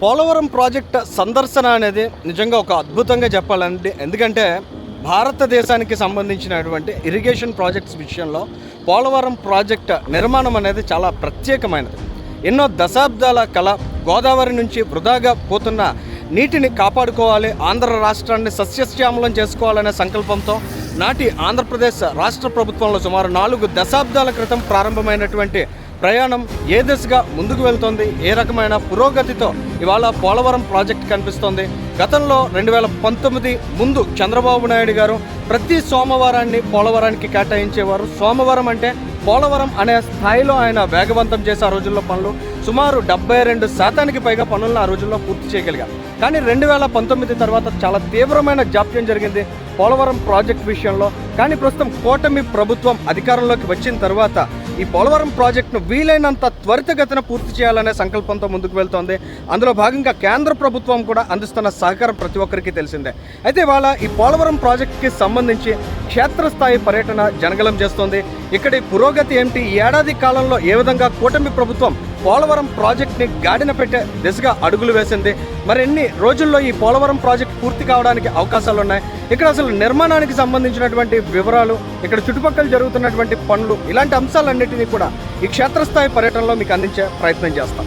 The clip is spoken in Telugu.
పోలవరం ప్రాజెక్ట్ సందర్శన అనేది నిజంగా ఒక అద్భుతంగా చెప్పాలండి. ఎందుకంటే భారతదేశానికి సంబంధించినటువంటి ఇరిగేషన్ ప్రాజెక్ట్స్ విషయంలో పోలవరం ప్రాజెక్ట్ నిర్మాణం అనేది చాలా ప్రత్యేకమైనది. ఎన్నో దశాబ్దాల కళ గోదావరి నుంచి వృధాగా పోతున్న నీటిని కాపాడుకోవాలి ఆంధ్ర రాష్ట్రాన్ని సస్యశ్యామలం చేసుకోవాలనే సంకల్పంతో నాటి ఆంధ్రప్రదేశ్ రాష్ట్ర ప్రభుత్వంలో సుమారు నాలుగు దశాబ్దాల క్రితం ప్రారంభమైనటువంటి ప్రయాణం ఏ దిశగా ముందుకు వెళ్తోంది ఏ రకమైన పురోగతితో ఇవాళ పోలవరం ప్రాజెక్ట్ కనిపిస్తోంది. గతంలో రెండు వేల పంతొమ్మిది ముందు చంద్రబాబు నాయుడు గారు ప్రతి సోమవారాన్ని పోలవరానికి కేటాయించేవారు. సోమవారం అంటే పోలవరం అనే స్థాయిలో ఆయన వేగవంతం చేసే ఆ రోజుల్లో పనులు సుమారు డెబ్బై రెండు శాతానికి పైగా పనులను ఆ రోజుల్లో పూర్తి చేయగలిగారు. కానీ రెండు వేల పంతొమ్మిది తర్వాత చాలా తీవ్రమైన జాప్యం జరిగింది పోలవరం ప్రాజెక్ట్ విషయంలో. కానీ ప్రస్తుతం కూటమి ప్రభుత్వం అధికారంలోకి వచ్చిన తర్వాత ఈ పోలవరం ప్రాజెక్టును వీలైనంత త్వరితగతిన పూర్తి చేయాలనే సంకల్పంతో ముందుకు వెళ్తోంది. అందులో భాగంగా కేంద్ర ప్రభుత్వం కూడా అందిస్తున్న సహకారం ప్రతి ఒక్కరికి తెలిసిందే. అయితే ఇవాళ ఈ పోలవరం ప్రాజెక్టుకి సంబంధించి క్షేత్రస్థాయి పర్యటన జనగలం చేస్తోంది. ఇక్కడి పురోగతి ఏమిటి? ఈ ఏడాది కాలంలో ఏ విధంగా కూటమి ప్రభుత్వం పోలవరం ప్రాజెక్ట్ని గాడిన పెట్టే దిశగా అడుగులు వేసింది. మరి ఎన్ని రోజుల్లో ఈ పోలవరం ప్రాజెక్ట్ పూర్తి కావడానికి అవకాశాలు ఉన్నాయి ఇక్కడ అసలు నిర్మాణానికి సంబంధించినటువంటి వివరాలు ఇక్కడ చుట్టుపక్కల జరుగుతున్నటువంటి పనులు ఇలాంటి అంశాలన్నింటినీ కూడా ఈ క్షేత్రస్థాయి పర్యటనలో మీకు అందించే ప్రయత్నం చేస్తాం.